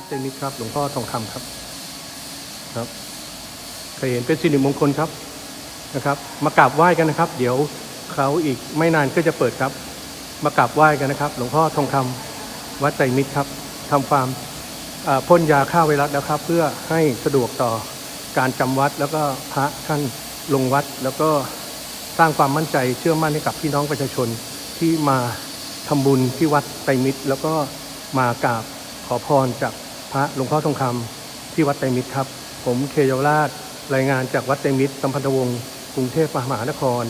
วัดเตนิดครับ หลวงพ่อทองคำครับ ครับเคยเห็นเป็นสิริมงคลครับนะครับ มากราบไหว้กันนะครับ เดี๋ยวเขาอีกไม่นานก็จะเปิดครับ มากราบไหว้กันนะครับ หลวงพ่อทองคำวัดไตรมิตรครับทำฟาร์มอ่าพ่นยาฆ่าไวรัสแล้วครับ เพื่อให้สะดวกต่อการจำวัดแล้วก็พระท่านลงวัด แล้วก็สร้างความมั่นใจเชื่อมั่นให้กับพี่น้องประชาชนที่มาทำบุญที่วัดไตรมิตร แล้วก็มากราบขอพรจาก พระหลวงพ่อทองคำที่วัดไตรมิตรครับ ผมเคยาวราชรายงานจากวัดไตรมิตรสัมพันธวงศ์กรุงเทพมหานคร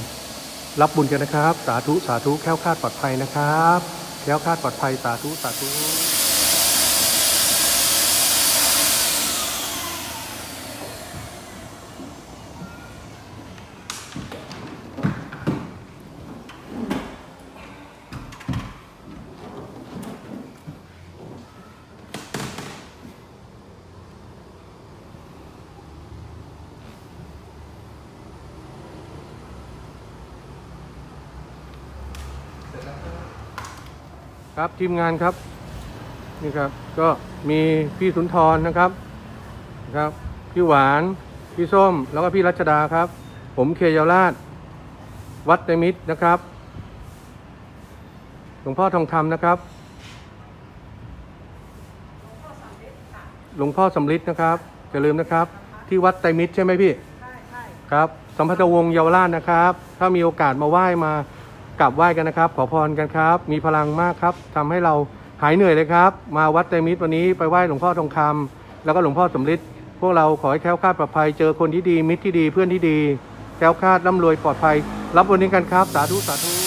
รับบุญกันนะครับ สาธุสาธุแค้วคาดปลอดภัยนะครับแค้วคาดปลอดภัยสาธุสาธุ ครับทีมงานครับ นี่ครับ ก็มีพี่สุนทรนะครับนะครับพี่หวาน พี่ส้ม แล้วก็พี่รัชดาครับ ผมเคเยาวราช วัดไตรมิตรนะครับหลวงพ่อทองคำนะครับ หลวงพ่อสำริดนะครับอย่าลืมนะครับ ที่วัดไตรมิตรใช่ไหมพี่ ใช่ใช่ครับ สัมพันธวงศ์เยาวราชนะครับ ถ้ามีโอกาสมาไหว้มา กราบไหว้กันนะครับ ขอพรกันครับ มีพลังมากครับทำให้เราหายเหนื่อยเลยครับ มาวัดเตมิตรวันนี้ไปไหว้หลวงพ่อทองคำแล้วก็หลวงพ่อสมฤทธิ์พวกเราขอให้แคล้วคลาดปลอดภัยเจอคนที่ดีมิตรที่ดีเพื่อนที่ดีแคล้วคลาดร่ำรวยปลอดภัย รับวันนี้กันครับ สาธุสาธุ